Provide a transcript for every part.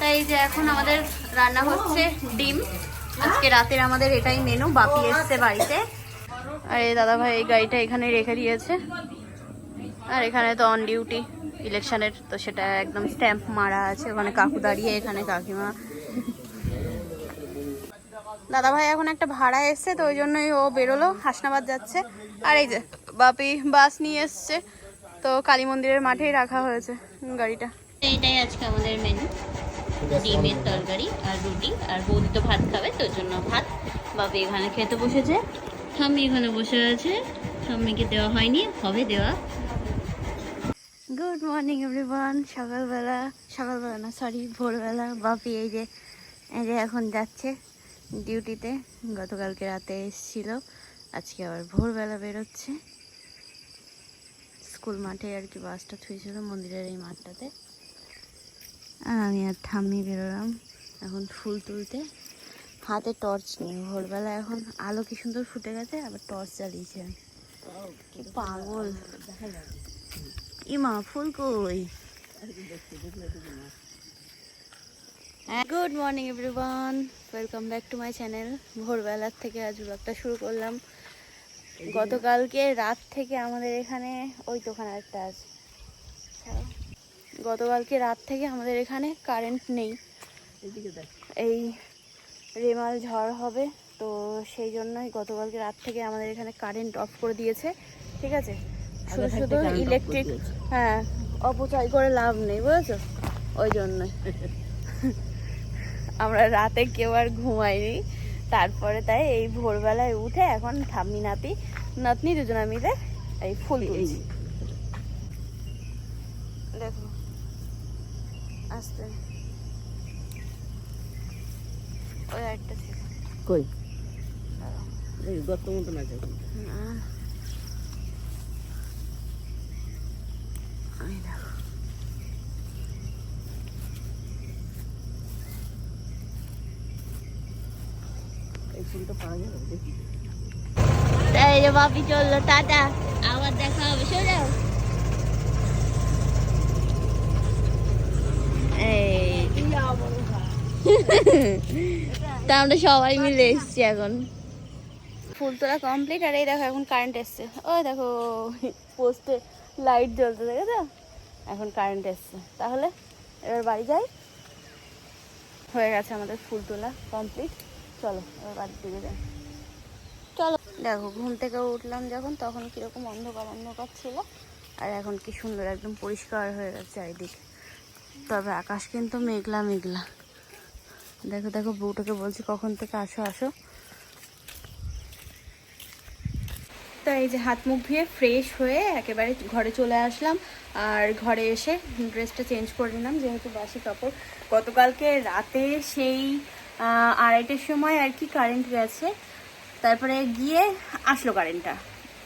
তাই যে এখন আমাদের রান্না হচ্ছে ডিম। আজকে রাতের আমাদের এটাই মেনু বাপি এসছে বাড়িতে। আর এই দাদা ভাই এই গাড়িটা এখানে রেখে দিয়েছে। আর এখানে তো অন ডিউটি ইলেকশনের তো সেটা একদম স্ট্যাম্প মারা আছে। ওখানে কাকু দাঁড়িয়ে, এখানে কাকিমা। দাদা ভাই এখন একটা ভাড়া এসছে, তো ওই জন্যই ও বেরোলো, হাসনাবাদ যাচ্ছে। আর এই যে বাপি বাস নিয়ে এসছে, তো কালী মন্দিরের মাঠেই রাখা হয়েছে গাড়িটা। এইটাই আজকে আমাদের মেনু ডিমের তরকারি আর রুটি আর বৌদি তো ভাত খাবে তো ওই জন্য ভাত। বাপি এখানে খেতে বসেছে। ঠাম্মি এখানে বসে আছে। ঠাম্মিকে দেওয়া হয়নি হবে দেওয়া। গুড মর্নিং এভরিওয়ান সকালবেলা সকালবেলা না সরি ভোরবেলা। বাপি এই যে এই যে এখন যাচ্ছে ডিউটিতে গতকালকে রাতে এসেছিল। আজকে আবার ভোরবেলা বেরোচ্ছে। স্কুল মাঠে আর কি বাসটা থুয়েছিল মন্দিরের এই মাঠটাতে। আমি আর ঠাম্মি বেরোলাম এখন ফুল তুলতে। হাতে টর্চ নেই, ভোরবেলা এখন আলো কি সুন্দর ফুটে গেছে, আবার টর্চ জ্বালিয়েছে পাগল। ইমা ফুল কই? Good morning everyone welcome back to my channel ভোরবেলার থেকে আজ ব্লগটা শুরু করলাম। গতকালকে রাত থেকে আমাদের এখানে, ওই ওখানে একটা আছে। গতকালকে রাত থেকে আমাদের এখানে কারেন্ট নেই। এই রেমাল ঝড় হবে তো সেই জন্যই গতকালকে রাত থেকে আমাদের এখানে কারেন্ট অফ করে দিয়েছে ঠিক আছে? শুধু শুধু ইলেকট্রিক হ্যাঁ অপচয় করে লাভ নেই বুঝেছ? ওই জন্যই। আমরা রাতে কেউ আর ঘুমাইনি। তারপরে তাই এই ভোরবেলায় উঠে এখন ঠাম্মি নাতি নাতনি দুজনে মিলে এই ফুল দেখো। আস্তে। ওই একটা ছিল। কই? এই গত মতন আছে এখন। না। এই দেখো। এই ফুলটা পাওয়া যাবে দেখি। তাই রে বাপি চলল টাটা। আবার দেখা হবে সোজাও এই তা আমরা সবাই মিলে এসছি এখন। ফুল তোলা কমপ্লিট আর এই দেখো এখন কারেন্ট এসছে। ও দেখো পোস্টে লাইট জ্বলতে দেখে তো? এখন কারেন্ট এসছে। তাহলে এবার বাড়ি যাই। হয়ে গেছে আমাদের ফুল তোলা কমপ্লিট চলো, এবার বাড়ির দিকে যাই। চলো। দেখো, ঘুম থেকে উঠলাম যখন, তখন কীরকম অন্ধকার অন্ধকার ছিল। আর এখন কি সুন্দর, একদম পরিষ্কার হয়ে গেছে চারিদিক। তবে আকাশ কিন্তু মেঘলা মেঘলা। দেখো দেখো, বউটাকে বলছি, কখন থেকে আসো আসো? তো এই যে হাত মুখ ধুয়ে ফ্রেশ হয়ে একেবারে ঘরে চলে আসলাম। আর ঘরে এসে ড্রেসটা চেঞ্জ করে নিলাম, যেহেতু বাসি কাপড়। গতকালকে রাতে সেই আড়াইটের সময় আর কি কারেন্ট গেছে। তারপরে গিয়ে আসলো কারেন্টটা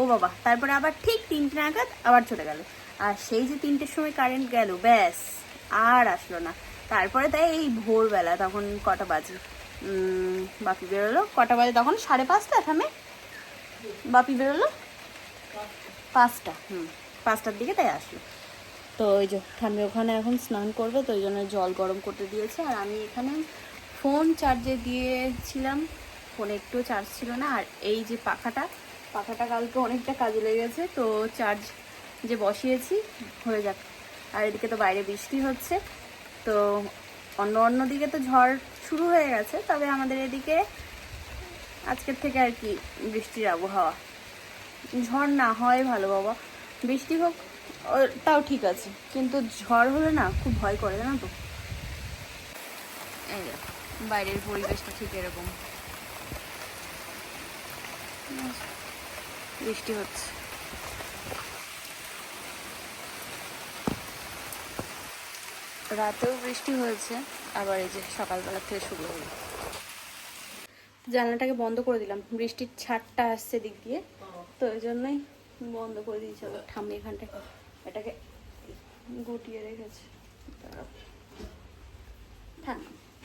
ও বাবা, তারপরে আবার ঠিক তিনটে নাগাদ আবার চলে গেল। আর সেই যে তিনটের সময় কারেন্ট গেল, ব্যাস, আর আসলো না। তারপরে তাই এই ভোরবেলা তখন কটা বাজে? বাপি বেরোলো। কটা বাজে তখন? সাড়ে পাঁচটা থামে। বাপি বেরোলো? পাঁচটা। হুম, পাঁচটার দিকে তাই আসলো। তো ওই যে ঠান্ডা ওখানে এখন স্নান করবে, তো ওই জন্য জল গরম করতে দিয়েছে। আর আমি এখানে ফোন চার্জে দিয়েছিলাম। ফোনে একটু চার্জ ছিল না। আর এই যে পাখাটা পাখাটা কালকে অনেকটা কাজে লেগেছে, তো চার্জ যে বসিয়েছি, হয়ে যাক। আর এদিকে তো বাইরে বৃষ্টি হচ্ছে। তো অন্য অন্য দিকে তো ঝড় শুরু হয়ে গেছে, তবে আমাদের এদিকে আজকের থেকে আর কি বৃষ্টির আবহাওয়া। ঝড় না হয় ভালো বাবা। বৃষ্টি হোক তাও ঠিক আছে, কিন্তু ঝড় হলে না খুব ভয় করে, জানো তো। এই বাইরের পরিবেশটা ঠিক এরকম। বৃষ্টি হচ্ছে। রাতেও বৃষ্টি হয়েছে, আবার এই যে সকালবেলা থেকে শুরু হলো। জানলাটাকে বন্ধ করে দিলাম। বৃষ্টির ছাটটা আসছে দিক দিয়ে, তো ওই জন্যই বন্ধ করে দিয়েছি আবার ঠাম্মি এখানটায় এটাকে গুটিয়ে রেখেছে। থাক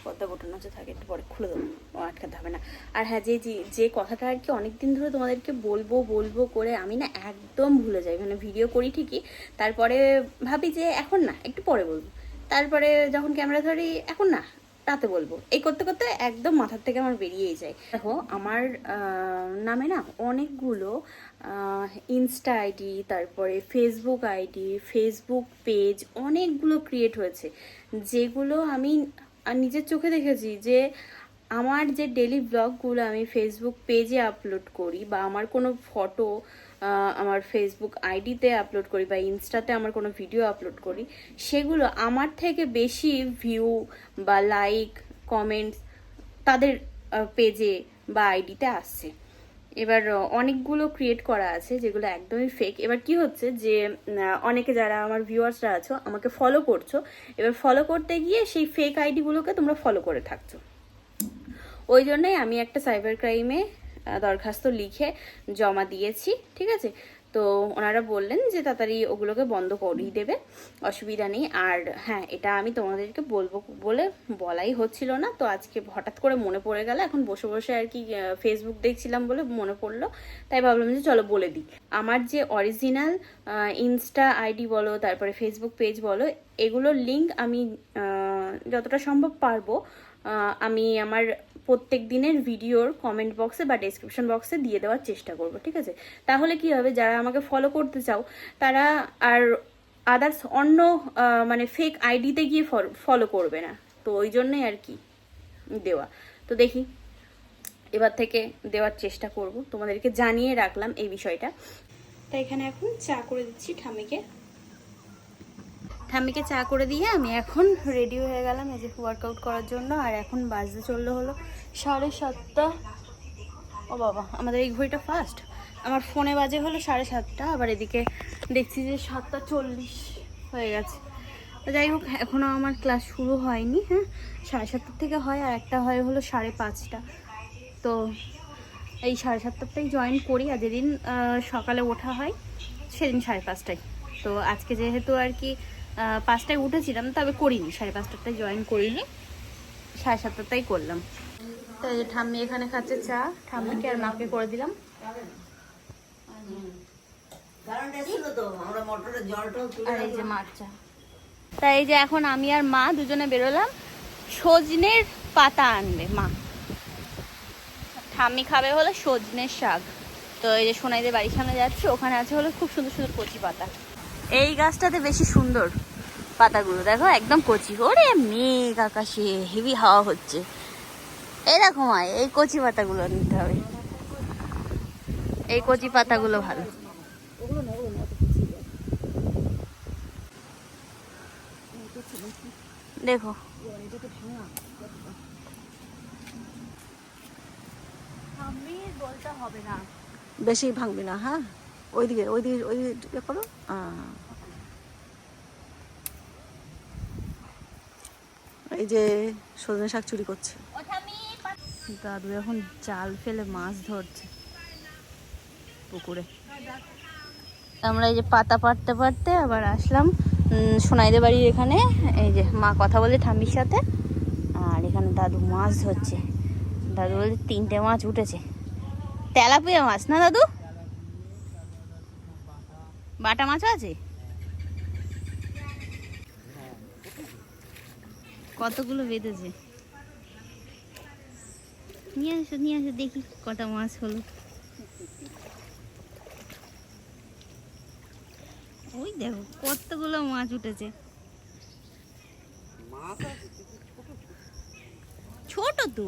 পদ্মা বটন আছে থাকে একটু পরে খুলে দেবো। আটকাতে হবে না। আর হ্যাঁ যে, যে- যে কথাটা আর কি অনেকদিন ধরে তোমাদেরকে বলব বলব করে আমি না একদম ভুলে যাই। মানে ভিডিও করি ঠিকই, তারপরে ভাবি যে এখন না, একটু পরে বলব। তারপরে যখন ক্যামেরা ধরি, এখন না, রাতে বলব। এই করতে করতে একদম মাথার থেকে আমার বেরিয়েই যায়। দেখো, আমার নামে না অনেকগুলো ইনস্টা আইডি তারপরে ফেসবুক আইডি ফেসবুক পেজ অনেকগুলো ক্রিয়েট হয়েছে। যেগুলো আমি নিজের চোখে দেখেছি যে আমার যে ডেলি ব্লগগুলো আমি ফেসবুক পেজে আপলোড করি বা আমার কোনো ফটো আমার ফেসবুক আইডিতে আপলোড করি বা ইনস্টাতে আমার কোনো ভিডিও আপলোড করি, সেগুলো আমার থেকে বেশি ভিউ বা লাইক কমেন্টস তাদের পেজে বা আইডিতে আসছে। এবার অনেকগুলো ক্রিয়েট করা আছে যেগুলো একদমই ফেক এবার কি হচ্ছে যে অনেকে যারা আমার ভিউয়ার্সরা আছো, আমাকে ফলো করছ, এবার ফলো করতে গিয়ে সেই ফেক আইডিগুলোকে তোমরা ফলো করে থাকছো। ওই জন্যই আমি একটা সাইবার ক্রাইমে দরখাস্ত লিখে জমা দিয়েছি, ঠিক আছে? তো ওনারা বললেন যে তাড়াতাড়ি ওগুলোকে বন্ধ করিয়ে দেবে, অসুবিধা নেই। আর হ্যাঁ এটা আমি তোমাদেরকে বলব, বলে বলাই হচ্ছিল না। তো আজকে হঠাৎ করে মনে পড়ে গেল, এখন বসে বসে আর কি ফেসবুক দেখছিলাম বলে মনে পড়ল। তাই ভাবলাম যে চলো বলে দিই। আমার যে অরিজিনাল ইনস্টা আইডি বলো, তারপরে ফেসবুক পেজ বলো, এগুলোর লিঙ্ক আমি যতটা সম্ভব পারব। আমি আমার প্রত্যেক দিনের ভিডিওর কমেন্ট বক্সে বা ডেসক্রিপশন বক্সে দিয়ে দেওয়ার চেষ্টা করব, ঠিক আছে? তাহলে কি হবে, যারা আমাকে ফলো করতে চাও, তারা আর আদার্স অন্য মানে ফেক আইডিতে গিয়ে ফলো করবে না। তো ওই জন্যই আর কি দেওয়া। তো দেখি, এবার থেকে দেওয়ার চেষ্টা করব। তোমাদেরকে জানিয়ে রাখলাম এই বিষয়টা। তাই এখানে এখন চা করে দিচ্ছি ঠামিকে ঠাম্মিকে চা করে দিয়ে আমি এখন রেডি হয়ে গেলাম, এই যে ওয়ার্কআউট করার জন্য, আর এখন বাজতে চলল হলো সাড়ে সাতটা। ও বাবা, আমাদের এই ঘড়িটা ফার্স্ট আমার ফোনে বাজে হলো সাড়ে সাতটা, আবার এদিকে দেখছি যে সাতটা চল্লিশ হয়ে গেছে। যাই হোক এখনও আমার ক্লাস শুরু হয়নি হ্যাঁ? সাড়ে সাতটার থেকে হয়, আর একটা হয় হলো সাড়ে পাঁচটা। তো এই সাড়ে সাতটাতেই জয়েন করি, আর যেদিন সকালে ওঠা হয়, সেদিন সাড়ে পাঁচটায়। তো আজকে যেহেতু আর কি পাঁচটায় উঠেছিলাম তবে করিনি সাড়ে পাঁচটাতে জয়েন করিনি সাড়ে সাতটাতেই করলাম। তো এই যে ঠাম্মি এখানে খাচ্ছে চা ঠাম্মিকে আর মাকে করে দিলাম। আর এই যে মার চা। তাই এই যে এখন আমি আর মা দুজনে বেরোলাম সজনের পাতা আনবে মা। ঠাম্মি খাবে হলো সজনের শাক। তো এই যে সোনাইদের বাড়ির সামনে যাচ্ছে ওখানে আছে হলো খুব সুন্দর সুন্দর কচি পাতা। এই গাছটাতে বেশি সুন্দর পাতাগুলো। দেখো একদম কচি। ওরে মেঘ আকাশে হেভি হাওয়া হচ্ছে। এরকম মা এই কচি পাতাগুলো নিতে হবে। এই কচি পাতাগুলো ভালো। দেখো। বেশি ভাঙবি না হ্যাঁ? ওইদিকে ওইদিকে ওই ইয়ে করো। এই যে সজনে শাক চুরি করছে। দাদু এখন জাল ফেলে মাছ ধরছে পুকুরে। আমরা এই যে পাতা পাড়তে পারতে আবার আসলাম সোনাইদের বাড়ির এখানে এই যে মা কথা বলে ঠাম্মির সাথে আর এখানে দাদু মাছ ধরছে। দাদু বলছে তিনটে মাছ উঠেছে। তেলাপিয়া মাছ না দাদু? বাটা মাছও আছে? কতগুলো বেঁধেছে? নিয়ে আসো নিয়ে আসো দেখি কটা মাছ হলো। ওই দেখো কতগুলো মাছ উঠেছে। ছোট তো।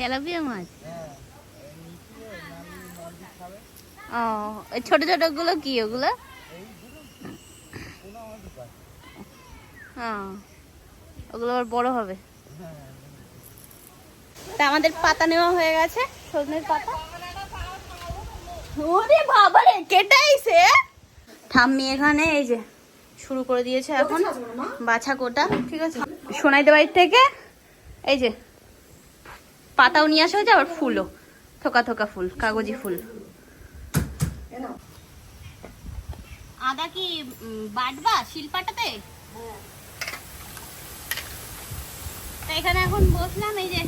তেলাপিয়া মাছ? ও ওই ছোট ছোটগুলো কি ওগুলো? হ্যাঁ ওগুলো আবার বড় হবে। তা আমাদের পাতা নেওয়া হয়ে গেছে সজনের পাতা। ওরে বাবা রে কেটে আইছে ঠাম্মি এখানে এই যে শুরু করে দিয়েছে এখন। বাছা কোটা ঠিক আছে। সোনাইদের বাড়ির থেকে এই যে পাতাও নিয়ে আসা হয়েছে, আবার ফুলও। থোকা থোকা ফুল, কাগজি ফুল। আদা কি বাটবা শিলপাটাতে? এখানে এখন বসলাম, এই যে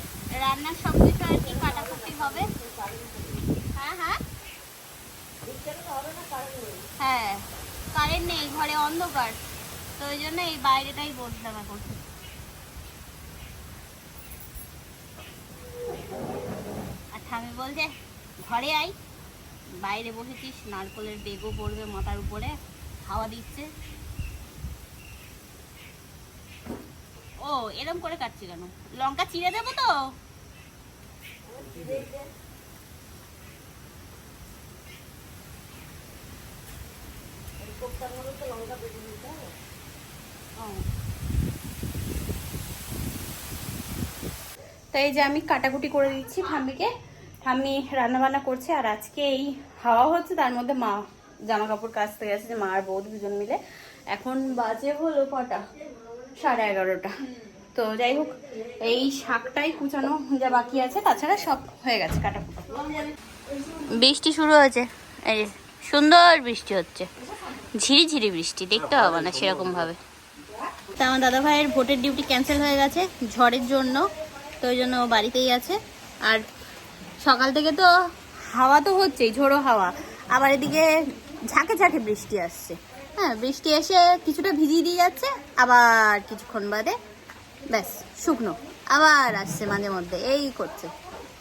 রান্নার সব কিছু আর কি কাটাকুটি হবে। হ্যাঁ হ্যাঁ। হ্যাঁ কারেন্ট নেই, ঘরে অন্ধকার। তো ওই জন্য এই বাইরেটাই বসলাম এখন। আর ঠামি বলছে ঘরে আই বাইরে বসেছিস নারকলের বেগও পড়বে মাথার উপরে হাওয়া দিচ্ছে। ও এরম করে কাটছি কেন? লঙ্কা চিড়ে দেবো তো? ও। তো এই যে আমি কাটাকুটি করে দিচ্ছি ঠাম্মিকে। ঠাম্মি রান্না বান্না করছে আর আজকে এই হাওয়া হচ্ছে তার মধ্যে মা জামা কাপড় কাচতে গেছে যে মা আর বৌদি দুজন মিলে। এখন বাজে হলো কটা? সাড়ে এগারোটা। তো যাই হোক এই শাকটাই কুচানো যা বাকি আছে তাছাড়া সব হয়ে গেছে কাটাকুটি। বৃষ্টি শুরু হয়েছে। এই যে সুন্দর বৃষ্টি হচ্ছে। ঝিরি ঝিরি বৃষ্টি দেখতে হবে না সেরকম ভাবে তা আমার দাদা ভাইয়ের ভোটের ডিউটি ক্যান্সেল হয়ে গেছে ঝড়ের জন্য। তো ওই জন্য ও বাড়িতেই আছে। আর সকাল থেকে তো হাওয়া তো হচ্ছেই, ঝোড়ো হাওয়া। আবার এদিকে ঝাঁকে ঝাঁকে বৃষ্টি আসছে। হ্যাঁ বৃষ্টি এসে কিছুটা ভিজিয়ে দিয়ে যাচ্ছে, আবার কিছুক্ষণ বাদে ব্যাস, শুকনো। আবার আসছে মাঝে মধ্যে, এই করছে।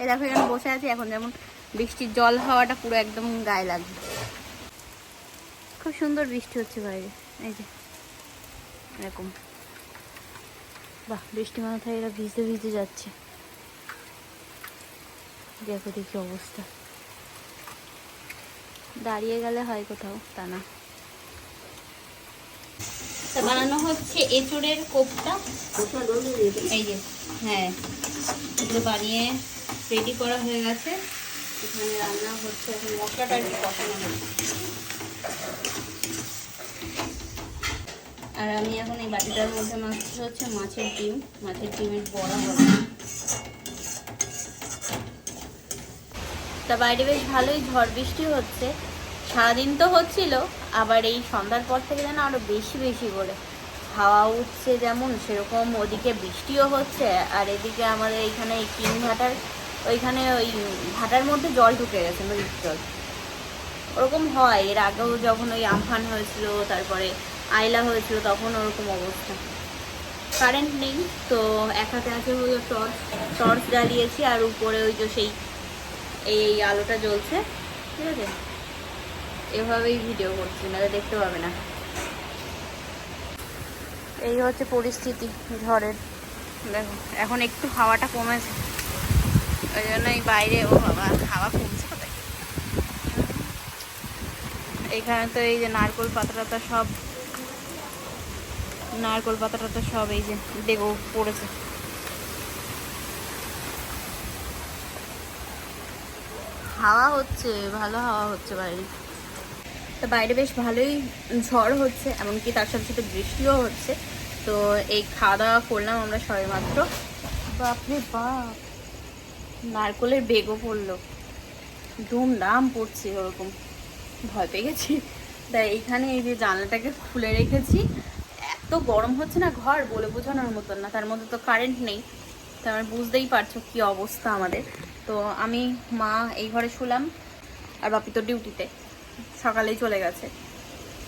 এই দেখো, এখানে বসে আছি, এখন যেমন বৃষ্টির জল হাওয়াটা পুরো একদম গায়ে লাগবে খুব সুন্দর বৃষ্টি হচ্ছে বাইরে, এই যে। এরকম। বাহ, বৃষ্টি মাথায় এরা ভিজতে ভিজতে যাচ্ছে। দেখো দেখি অবস্থা। দাঁড়িয়ে গেলে হয় কোথাও, তা না। বানানো হচ্ছে এঁচড়ের কোপটা এই যে হ্যাঁ এগুলো বানিয়ে রেডি করা হয়ে গেছে। এখানে রান্না হচ্ছে এখন মশলাটা আর কি কষানো আর আমি এখন এই বাটিটার মধ্যে মাছটা হচ্ছে মাছের ডিম। মাছের ডিমের বড়া হবে। তা বাইরে বেশ ভালোই ঝড় বৃষ্টি হচ্ছে। সারাদিন তো হচ্ছিল, আবার এই সন্ধ্যার পর থেকে যেন আরও বেশি বেশি করে। হাওয়া উঠছে যেমন, সেরকম ওদিকে বৃষ্টিও হচ্ছে, আর এদিকে আমাদের এইখানে এই কিং ঘাটার ওইখানে ওই ঘাটার মধ্যে জল ঢুকে গেছে, নদীর জল। ওরকম হয়। এর আগেও যখন ওই আমফান হয়েছিল, তারপরে আইলা হয়েছিল তখন ওরকম অবস্থা। কারেন্ট নেই তো এক হাতে আছে ওই টর্চ টর্চ জ্বালিয়েছি আর উপরে ওই যে সেই এই এই আলোটা জ্বলছে ঠিক আছে? এভাবেই ভিডিও করছি না দেখতে পাবে না। এই হচ্ছে পরিস্থিতি ঝড়ের। দেখো এখন একটু হাওয়াটা কমেছে। ওই জন্য এই বাইরে ও বাবা হাওয়া কমছে কোথায়? এখানে তো এই যে নারকোল পাতা টাতা সব নারকোল পাতাটা তো সব এই যে দেখো পড়েছে। হাওয়া হচ্ছে ভালো হাওয়া হচ্ছে বাইরে। তো বাইরে বেশ ভালোই ঝড় হচ্ছে এমনকি তার সাথে সাথে বৃষ্টিও হচ্ছে। তো এই খাওয়া দাওয়া করলাম আমরা সবাই মাত্র। বাপরে বাপ। নারকলের বেগও পড়ল। ধুমধাম পড়ছে ওরকম। ভয় পেয়ে গেছি। তাই এইখানে এই যে জানলাটাকে খুলে রেখেছি। এত গরম হচ্ছে না ঘর বলে বোঝানোর মতন না, তার মধ্যে তো কারেন্ট নেই। তো আমার বুঝতেই পারছ কি অবস্থা আমাদের। তো আমি, মা এই ঘরে শুলাম, আর বাপি তো ডিউটিতে সকালেই চলে গেছে।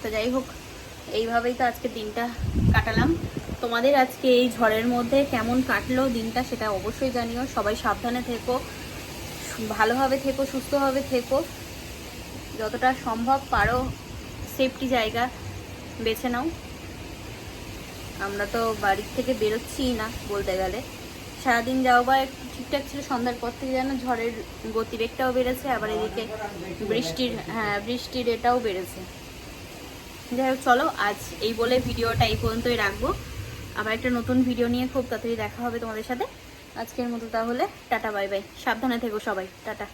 তো যাই হোক, এইভাবেই তো আজকে দিনটা কাটালাম। তোমাদের আজকে এই ঝড়ের মধ্যে কেমন কাটলো দিনটা সেটা অবশ্যই জানিও। সবাই সাবধানে থেকো, ভালোভাবে থেকো, সুস্থভাবে থেকো। যতটা সম্ভব পারো সেফটি জায়গা বেছে নাও। আমরা তো বাড়ির থেকে বেরোচ্ছিই না বলতে গেলে। সারাদিন যাও বা একটু ঠিকঠাক ছিল, সন্ধ্যার পর থেকে যেন ঝড়ের গতিবেগটাও বেড়েছে, আবার এদিকে বৃষ্টির হ্যাঁ বৃষ্টির এটাও বেড়েছে। যাই হোক, চলো, আজ এই বলে ভিডিওটা এই পর্যন্তই রাখব। আবার একটা নতুন ভিডিও নিয়ে খুব তাড়াতাড়ি দেখা হবে তোমাদের সাথে। আজকের মতো তাহলে, টাটা, বাই বাই। সাবধানে থেকো সবাই। টাটা।